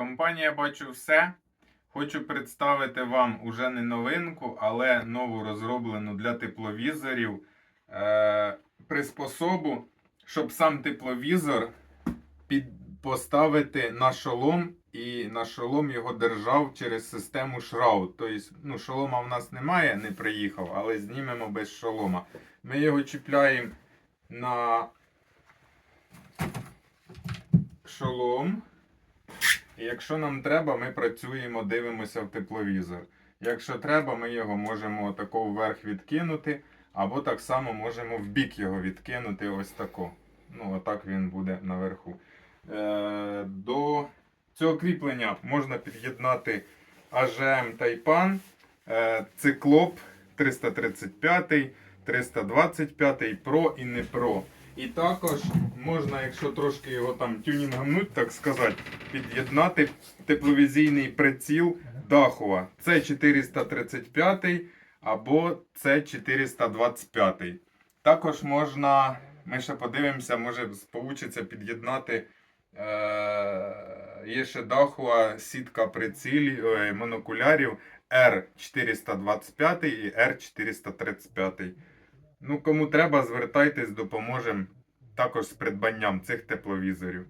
Компанія бачу все. Хочу представити вам уже не новинку, але нову розроблену для тепловізорів е, приспособу, щоб сам тепловізор під, поставити на шолом і на шолом його держав через систему шраут. Тобто, ну, шолома в нас немає, не приїхав, але знімемо без шолома. Ми його чіпляємо на шолом. Якщо нам треба, ми працюємо, дивимося в тепловізор. Якщо треба, ми його можемо отако вверх відкинути, або так само можемо в бік його відкинути ось тако. Ну, отак він буде наверху. Е, до цього кріплення можна під'єднати AGM Taipan, е, циклоп 335, 325 Pro і не Pro. І також можна, якщо трошки його там тюнінгнуть, так сказати, під'єднати тепловізійний приціл Дахова. Це 435 або це 425. Також можна, ми ще подивимося, може вийде під'єднати. Е, є ще Дахова сітка прицілів, е, монокулярів R425 і R435. Ну, кому треба, звертайтесь, допоможемо також з придбанням цих тепловізорів.